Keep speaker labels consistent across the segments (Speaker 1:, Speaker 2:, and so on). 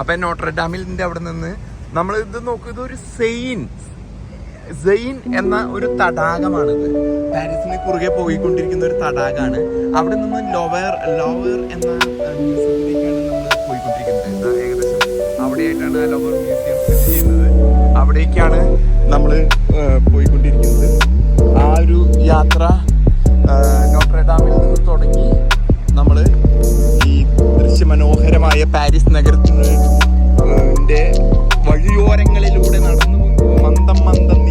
Speaker 1: അപ്പൊ നോട്ടർഡാമിന്റെ അവിടെ നിന്ന് നമ്മൾ ഇത് നോക്കൂ ഇതൊരു സെയിൻ സെയിൻ എന്ന ഒരു തടാകമാണിത് പാരീസിന് കുറുകെ പോയിക്കൊണ്ടിരിക്കുന്ന ഒരു തടാകമാണ്. അവിടെ നിന്ന് ലോവർ ലോവർ എന്ന നമ്മൾ ഏകദേശം? അവിടെയായിട്ടാണ് ലോവർ മ്യൂസിയം സ്ഥിതി ചെയ്യുന്നത്. അവിടേക്കാണ് നമ്മൾ പോയിക്കൊണ്ടിരിക്കുന്നത്. ആ ഒരു യാത്ര നോട്രഡാമിൽ നിന്ന് തുടങ്ങി നമ്മൾ ഈ ദൃശ്യമനോഹരമായ പാരീസ് നഗരത്തിന്റെ വഴിയോരങ്ങളിലൂടെ നടന്നു മന്ദം മന്ദം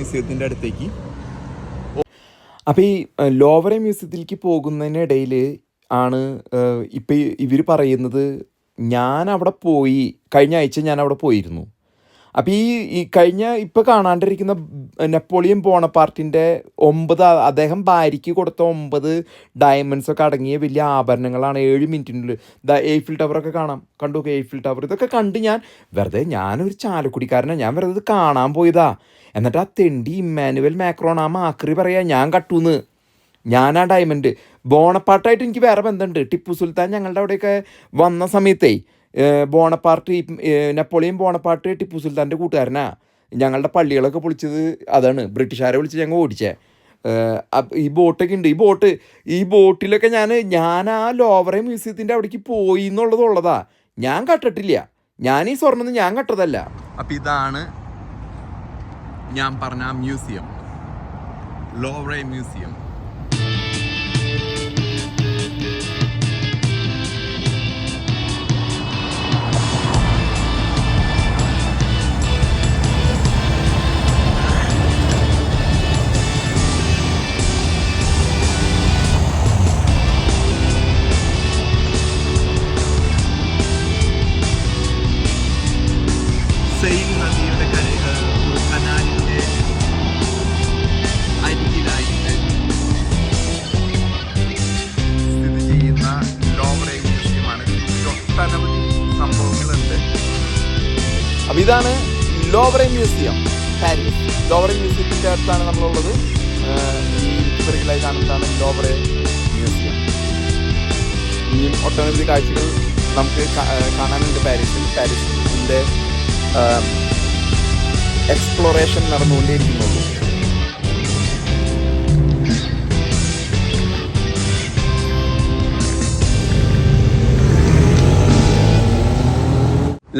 Speaker 1: മ്യൂസിയത്തിന്റെ അടുത്തേക്ക്. അപ്പോൾ ഈ ലോവറെ മ്യൂസിയത്തിലേക്ക് പോകുന്നതിനിടയിൽ ആണ് ഇപ്പം ഇവർ പറയുന്നത് ഞാൻ അവിടെ പോയി കഴിഞ്ഞ ആഴ്ച ഞാൻ അവിടെ പോയിരുന്നു. അപ്പോൾ ഈ ഈ കഴിഞ്ഞ ഇപ്പോൾ കാണാണ്ടിരിക്കുന്ന നെപ്പോളിയൻ ബോണപ്പാർട്ടിന്റെ ഒമ്പത് അദ്ദേഹം ഭാര്യയ്ക്ക് കൊടുത്ത ഒമ്പത് ഡയമണ്ട്സ് ഒക്കെ അടങ്ങിയ വലിയ ആഭരണങ്ങളാണ്. ഏഴ് മിനിറ്റിനുള്ളിൽ. ദ എയ്ഫിൽ ടവറൊക്കെ കാണാം. കണ്ടു എയ്ഫിൽ ടവർ ഇതൊക്കെ കണ്ട് ഞാൻ വെറുതെ ഞാനൊരു ചാലക്കുടിക്കാരനാണ് ഞാൻ വെറുതെ ഇത് കാണാൻ പോയതാ. എന്നിട്ട് ആ തെണ്ടി ഇമ്മാനുവൽ മാക്രോൺ ആ മാക്രി പറയാ ഞാൻ കട്ടൂന്ന്. ഞാനാ ഡയമണ്ട്. ബോണപ്പാട്ടായിട്ട് എനിക്ക് വേറെ ബന്ധമുണ്ട് ടിപ്പു സുൽത്താൻ ഞങ്ങളുടെ അവിടെയൊക്കെ വന്ന സമയത്തേ ബോണപ്പാർട്ട് നെപ്പോളിയൻ ബോണപ്പാർട്ട് ടിപ്പു സുൽത്താന്റെ കൂട്ടുകാരനാ. ഞങ്ങളുടെ പള്ളികളൊക്കെ പൊളിച്ചത് അതാണ്. ബ്രിട്ടീഷുകാരെ വിളിച്ച് ഞങ്ങൾ ഓടിച്ചേ. ഈ ബോട്ടൊക്കെ ഉണ്ട്. ഈ ബോട്ട് ഈ ബോട്ടിലൊക്കെ ഞാൻ ഞാൻ ആ ലോവറെ മ്യൂസിയത്തിന്റെ അവിടേക്ക് പോയി എന്നുള്ളത് ഉള്ളതാ. ഞാൻ കട്ടിട്ടില്ല. ഞാൻ ഈ സ്വർണം ഞാൻ കട്ടതല്ല. അപ്പം ഇതാണ് ഞാൻ പറഞ്ഞ മ്യൂസിയം. ലോവറെ മ്യൂസിയം. ഇതാണ് ലോവറെ മ്യൂസിയം. പാരീസ്. ലോവറെ മ്യൂസിയത്തിന്റെ അടുത്താണ് നമ്മളുള്ളത്. പിറകിലായി കാണുന്നതാണ് ലോവറെ മ്യൂസിയം. ഇനിയും ഒട്ടനവധി കാഴ്ചകൾ നമുക്ക് കാണാനുണ്ട് പാരീസിൽ. പാരീസിന്റെ എക്സ്പ്ലോറേഷൻ നടന്നുകൊണ്ടേയിരിക്കുന്നുള്ളൂ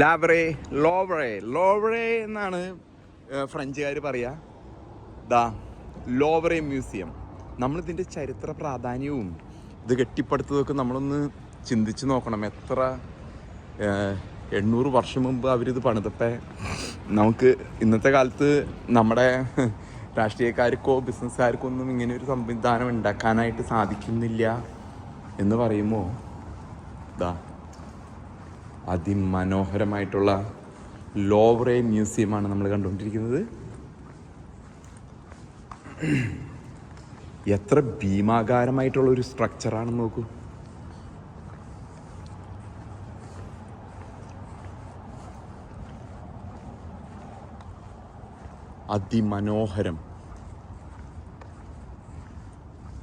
Speaker 1: ലാവറെ ലോബ്രെ ലോബ്രെ എന്നാണ് ഫ്രഞ്ചുകാർ പറയുക ദാ ലോബ്രെ മ്യൂസിയം. നമ്മളിതിന്റെ ചരിത്ര പ്രാധാന്യവും ഇത് കെട്ടിപ്പടുത്തതൊക്കെ നമ്മളൊന്ന് ചിന്തിച്ച് നോക്കണം. എത്ര എണ്ണൂറ് വർഷം മുമ്പ് അവരിത് പണിതപ്പേ നമുക്ക് ഇന്നത്തെ കാലത്ത് നമ്മുടെ രാഷ്ട്രീയക്കാർക്കോ ബിസിനസ്സുകാർക്കോ ഒന്നും ഇങ്ങനെ ഒരു സംവിധാനം ഉണ്ടാക്കാനായിട്ട് സാധിക്കുന്നില്ല എന്ന് പറയുമ്പോൾ ഇതാ അതിമനോഹരമായിട്ടുള്ള ലോവറെ മ്യൂസിയമാണ് നമ്മൾ കണ്ടുകൊണ്ടിരിക്കുന്നത്. എത്ര ഭീമാകാരമായിട്ടുള്ള ഒരു സ്ട്രക്ചറാണെന്ന് നോക്കൂ. അതിമനോഹരം.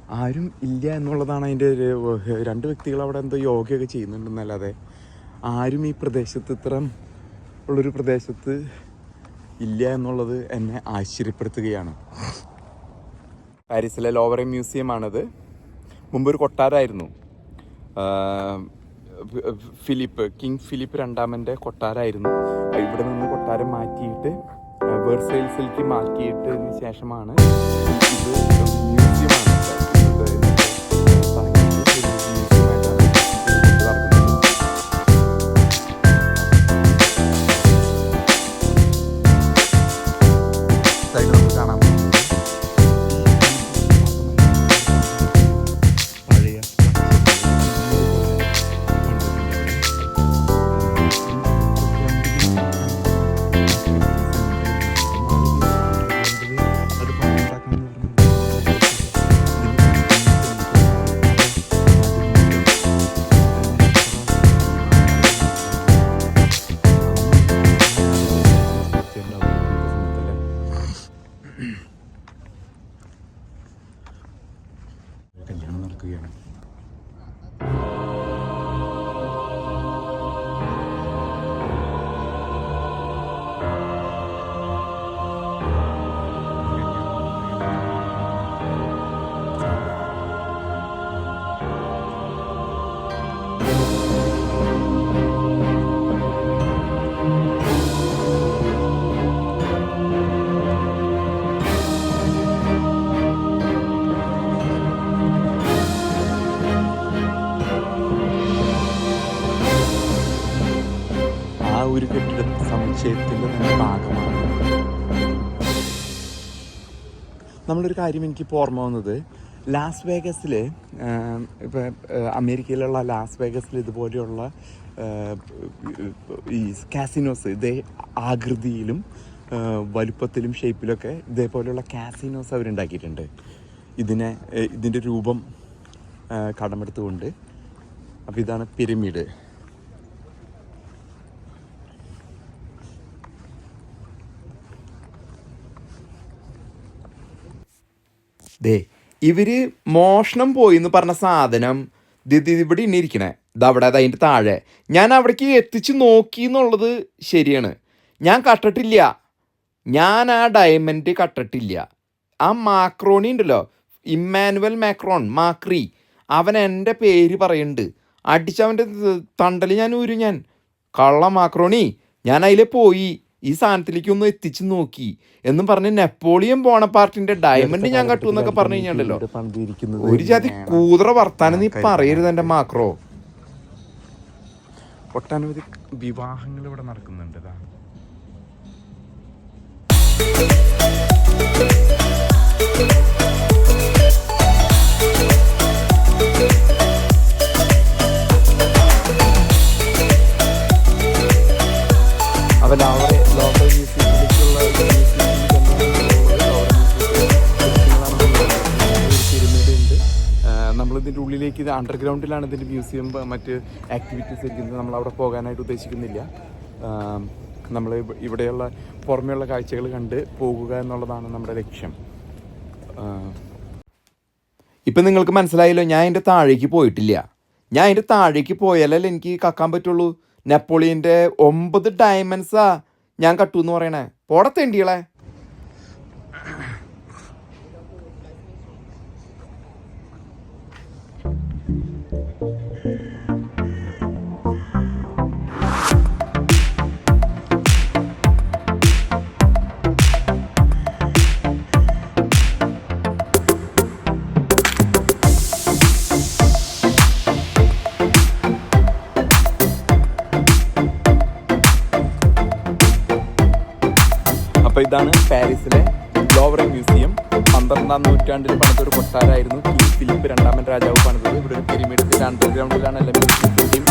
Speaker 1: ആരും ഇല്ല എന്നുള്ളതാണ് അതിന്റെ രണ്ട് വ്യക്തികൾ അവിടെ എന്തോ യോഗയൊക്കെ ചെയ്യുന്നുണ്ടെന്നല്ലാതെ ആരും ഈ പ്രദേശത്ത് ഇത്ര ഉള്ളൊരു പ്രദേശത്ത് ഇല്ല എന്നുള്ളത് എന്നെ ആശ്ചര്യപ്പെടുത്തുകയാണ്. പാരീസിലെ ലോവറെ മ്യൂസിയമാണത് മുമ്പ് ഒരു കൊട്ടാരമായിരുന്നു ഫിലിപ്പ് കിങ് ഫിലിപ്പ് രണ്ടാമന്റെ കൊട്ടാരമായിരുന്നു ഇവിടെ നിന്ന് കൊട്ടാരം മാറ്റിയിട്ട് വേർസെയിൽസിലേക്ക് മാറ്റിയിട്ടതിന് ശേഷമാണ് ഇത് മ്യൂസിയമാണ്. ഒരു കെട്ടിട സമുച്ചയത്തിന്റെ തന്നെ ഭാഗമാണ്. നമ്മളൊരു കാര്യം എനിക്കിപ്പോൾ ഓർമ്മ വന്നത്. ലാസ് വേഗസിൽ ഇപ്പോൾ അമേരിക്കയിലുള്ള ലാസ് വേഗസിൽ ഇതുപോലെയുള്ള ഈ കാസിനോസ് ഇതേ ആകൃതിയിലും വലുപ്പത്തിലും ഷേപ്പിലൊക്കെ ഇതേപോലെയുള്ള കാസിനോസ് അവരുണ്ടാക്കിയിട്ടുണ്ട്. ഇതിനെ ഇതിന്റെ രൂപം കടമെടുത്തുകൊണ്ട്. അപ്പോൾ ഇതാണ് പിരമിഡ്. ദേ ഇവർ മോഷണം പോയി എന്ന് പറഞ്ഞ സാധനം ഇവിടെ ഇന്നിരിക്കണേ ഇതവിടെ അതിന്റെ താഴെ. ഞാൻ അവിടേക്ക് എത്തിച്ച് നോക്കി എന്നുള്ളത് ശരിയാണ്. ഞാൻ കട്ടിട്ടില്ല. ഞാൻ ആ ഡയമണ്ട് കട്ടിട്ടില്ല. ആ മാക്രോണി ഉണ്ടല്ലോ ഇമ്മാനുവൽ മാക്രോൺ മാക്രി. അവൻ എന്റെ പേര് പറയുന്നുണ്ട് അടിച്ചവന്റെ തണ്ടൽ ഞാൻ ഊരും ഞാൻ. കള്ള മാക്രോണി ഞാൻ അതിലെ പോയി. ഈ സാധനത്തിലേക്ക് ഒന്ന് എത്തിച്ചു നോക്കി എന്നും പറഞ്ഞ് നെപ്പോളിയൻ ബോണപ്പാർട്ടിന്റെ ഡയമണ്ട് ഞാൻ കട്ടു എന്നൊക്കെ പറഞ്ഞു കഴിഞ്ഞാണ്ടല്ലോ ഒരു ജാതി കൂതറ വർത്താനം നീ പറയരുത് എന്റെ മാക്രോ. ഒട്ടനവധി വിവാഹങ്ങൾ ഇവിടെ നടക്കുന്നുണ്ട്. അണ്ടർഗ്രൗണ്ടിലാണ് ഇതിന്റെ മ്യൂസിയം മറ്റ് ആക്ടിവിറ്റീസ് ഇരിക്കുന്നത്. നമ്മൾ അവിടെ പോകാനായിട്ട് ഉദ്ദേശിക്കുന്നില്ല. നമ്മൾ ഇവിടെയുള്ള പുറമെയുള്ള കാഴ്ചകൾ കണ്ട് പോകുക എന്നുള്ളതാണ് നമ്മുടെ ലക്ഷ്യം. ഇപ്പം നിങ്ങൾക്ക് മനസ്സിലായല്ലോ ഞാൻ അതിന്റെ താഴേക്ക് പോയിട്ടില്ല. ഞാൻ അതിന്റെ താഴേക്ക് പോയാലല്ലേ എനിക്ക് കക്കാൻ പറ്റുള്ളൂ? നെപ്പോളിയന്റെ ഒമ്പത് ഡയമണ്ട്സാ ഞാൻ കട്ടു എന്ന് പറയണേ പോടത്തേണ്ടികളെ പണിതത് ഇവിടെ ഒരു പിരിമിഡിന്റെ അണ്ടർഗ്രൗണ്ടിലാണ് എല്ലാ മ്യൂസിയത്തിന്റെയും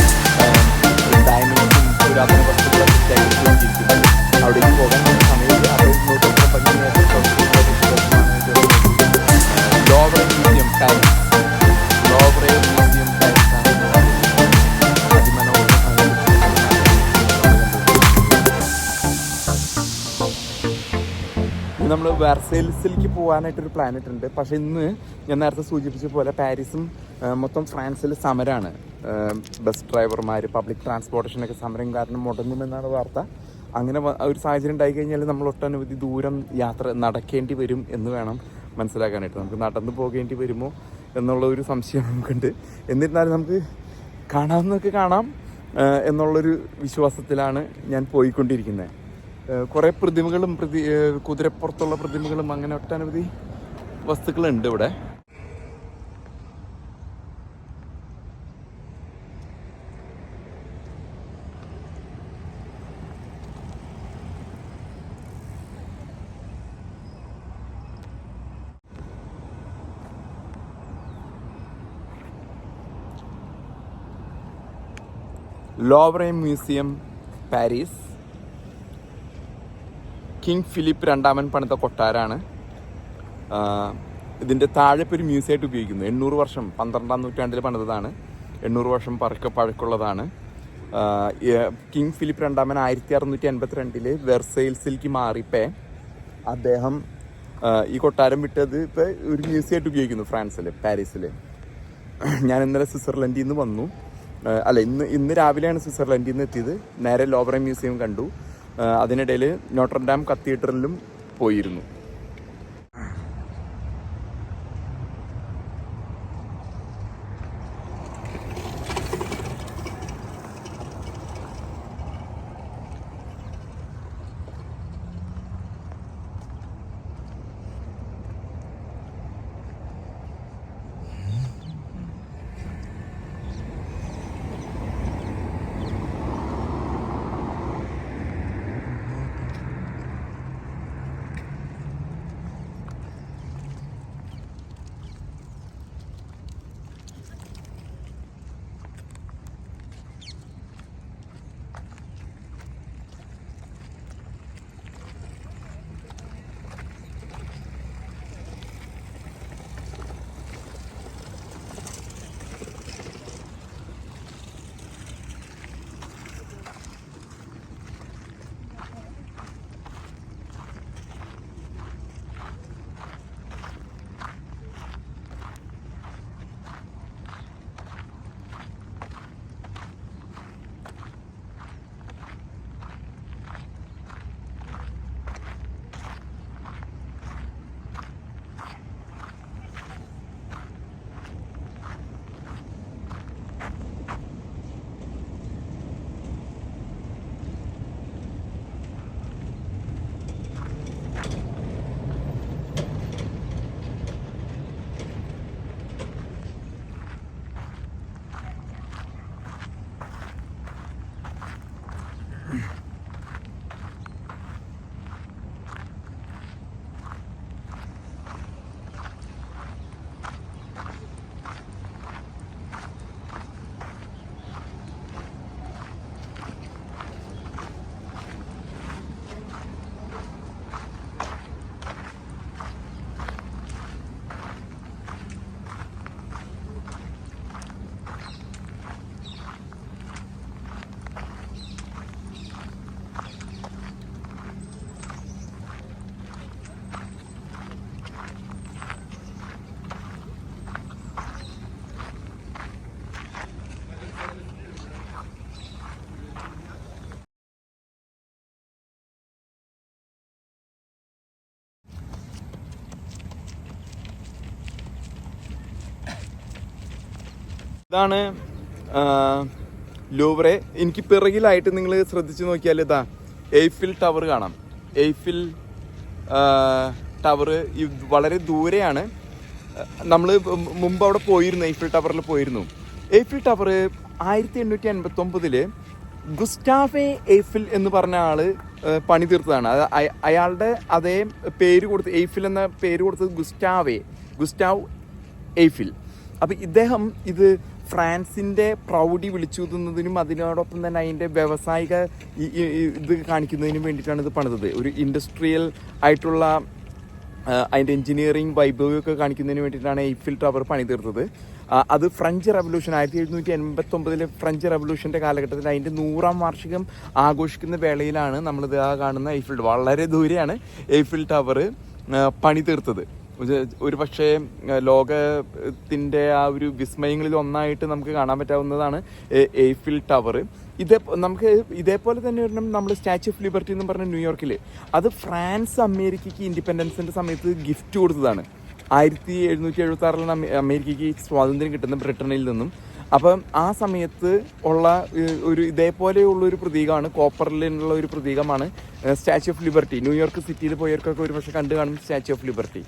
Speaker 1: ഡയമണ്ട്സും പുരാതന വസ്തുക്കളൊക്കെ അവിടെ പോകാൻ സമയത്ത് അവിടെ നമ്മൾ വെർസൈൽസിലേക്ക് പോകാനായിട്ടൊരു പ്ലാൻ ഉണ്ട് പക്ഷേ ഇന്ന് ഞാൻ നേരത്തെ സൂചിപ്പിച്ച പോലെ പാരീസും മൊത്തം ഫ്രാൻസിൽ സമരമാണ് ബസ് ഡ്രൈവർമാർ പബ്ലിക് ട്രാൻസ്പോർട്ടേഷനൊക്കെ സമരം കാരണം മുടങ്ങുമെന്നാണ് വാർത്ത. അങ്ങനെ ഒരു സാഹചര്യം ഉണ്ടായി കഴിഞ്ഞാൽ നമ്മൾ ഒട്ടനവധി ദൂരം യാത്ര നടക്കേണ്ടി വരും എന്ന് വേണം മനസ്സിലാക്കാനായിട്ട്. നമുക്ക് നടന്നു പോകേണ്ടി വരുമോ എന്നുള്ള ഒരു സംശയം നമുക്കുണ്ട്. എന്നിരുന്നാലും നമുക്ക് കാണാവുന്നതൊക്കെ കാണാം എന്നുള്ളൊരു വിശ്വാസത്തിലാണ് ഞാൻ പോയിക്കൊണ്ടിരിക്കുന്നത്. കുറേ പ്രതിമകളും പ്രതി കുതിരപ്പുറത്തുള്ള പ്രതിമകളും അങ്ങനെ ഒട്ടനവധി വസ്തുക്കളുണ്ട് ഇവിടെ. ലോവറെ മ്യൂസിയം പാരീസ്. കിങ് ഫിലിപ്പ് രണ്ടാമൻ പണിത കൊട്ടാരാണ്. ഇതിന്റെ താഴെ ഇപ്പോൾ ഒരു മ്യൂസിയമായിട്ട് ഉപയോഗിക്കുന്നു. എണ്ണൂറ് വർഷം പന്ത്രണ്ടാം നൂറ്റാണ്ടിൽ പണിതതാണ്. എണ്ണൂറ് വർഷം പഴക്ക പഴക്കമുള്ളതാണ് കിങ് ഫിലിപ്പ് രണ്ടാമൻ ആയിരത്തി അറുന്നൂറ്റി എൺപത്തി രണ്ടിൽ വെർസൈൽസിലേക്ക് മാറിപ്പേ അദ്ദേഹം ഈ കൊട്ടാരം വിട്ടത് ഇപ്പോൾ ഒരു മ്യൂസിയമായിട്ട് ഉപയോഗിക്കുന്നു ഫ്രാൻസിൽ പാരീസിൽ ഞാൻ ഇന്നലെ സ്വിറ്റ്സർലൻഡിൽ നിന്ന് വന്നു. അല്ല ഇന്ന് ഇന്ന് രാവിലെയാണ് സ്വിറ്റ്സർലൻഡിൽ നിന്ന് എത്തിയത്. നേരെ ലോബറ മ്യൂസിയം കണ്ടു. അതിനിടയിൽ നോട്ടർഡാം കത്തീഡ്രലിലും പോയിരുന്നു. ഇതാണ് ലൂവറെ. എനിക്ക് പിറകിലായിട്ട് നിങ്ങൾ ശ്രദ്ധിച്ചു നോക്കിയാൽ ഇതാ എയ്ഫിൽ ടവർ കാണാം. എയ്ഫിൽ ടവർ വളരെ ദൂരെയാണ്. നമ്മൾ മുമ്പ് അവിടെ പോയിരുന്നു എയ്ഫിൽ ടവറിൽ പോയിരുന്നു. എയ്ഫിൽ ടവർ ആയിരത്തി എണ്ണൂറ്റി എൺപത്തി ഒമ്പതിൽ ഗുസ്റ്റാഫെ എയ്ഫിൽ എന്ന് പറഞ്ഞ ആൾ പണി തീർത്തതാണ് അത് അയാളുടെ അതേ പേര് കൊടുത്ത് എയ്ഫിൽ എന്ന പേര് കൊടുത്തത് ഗുസ്റ്റാവെ. ഗുസ്റ്റാവ് എയ്ഫിൽ അപ്പം ഇദ്ദേഹം ഇത് ഫ്രാൻസിന്റെ പ്രൗഢി വിളിച്ചൂതുന്നതിനും അതിനോടൊപ്പം തന്നെ അതിന്റെ വ്യവസായിക ഇത് കാണിക്കുന്നതിനും വേണ്ടിയിട്ടാണ് ഇത് പണിതത്. ഒരു ഇൻഡസ്ട്രിയൽ ആയിട്ടുള്ള അതിന്റെ എഞ്ചിനീയറിംഗ് വൈഭവമൊക്കെ കാണിക്കുന്നതിന് വേണ്ടിയിട്ടാണ് എയ്ഫിൽ ടവർ പണി തീർത്തത്. അത് ഫ്രഞ്ച് റവല്യൂഷൻ ആയിരത്തി എഴുന്നൂറ്റി എൺപത്തൊമ്പതിലെ ഫ്രഞ്ച് റവല്യൂഷന്റെ കാലഘട്ടത്തിൽ അതിന്റെ നൂറാം വാർഷികം ആഘോഷിക്കുന്ന വേളയിലാണ് നമ്മളിത് ആ കാണുന്ന എയ്ഫിൽ വളരെ ദൂരെയാണ് എയ്ഫിൽ ടവർ പണി തീർത്തത്. ഒരു- ഒരു പക്ഷേ ലോകത്തിന്റെ ആ ഒരു വിസ്മയങ്ങളിൽ ഒന്നായിട്ട് നമുക്ക് കാണാൻ പറ്റാവുന്നതാണ് എയ്ഫിൽ ടവർ ഇതേ നമുക്ക് ഇതേപോലെ തന്നെ ഒരെണ്ണം നമ്മൾ സ്റ്റാച്യു ഓഫ് ലിബർട്ടി എന്ന് പറഞ്ഞ ന്യൂയോർക്കിൽ അത് ഫ്രാൻസ് അമേരിക്കയ്ക്ക് ഇൻഡിപെൻഡൻസിന്റെ സമയത്ത് ഗിഫ്റ്റ് കൊടുത്തതാണ്. ആയിരത്തി എഴുന്നൂറ്റി എഴുപത്തി ആറിലാണ് അമേ- അമേരിക്കയ്ക്ക് സ്വാതന്ത്ര്യം കിട്ടുന്ന ബ്രിട്ടനിൽ നിന്നും. അപ്പം ആ സമയത്ത് ഉള്ള ഒരു ഇതേപോലെയുള്ള ഒരു പ്രതീകമാണ് കോപ്പറിലുള്ള ഒരു പ്രതീകമാണ് സ്റ്റാച്യു ഓഫ് ലിബർട്ടി ന്യൂയോർക്ക് സിറ്റിയിൽ പോയവർക്കൊക്കെ ഒരു പക്ഷേ കണ്ടു കാണും സ്റ്റാച്യു ഓഫ് ലിബർട്ടി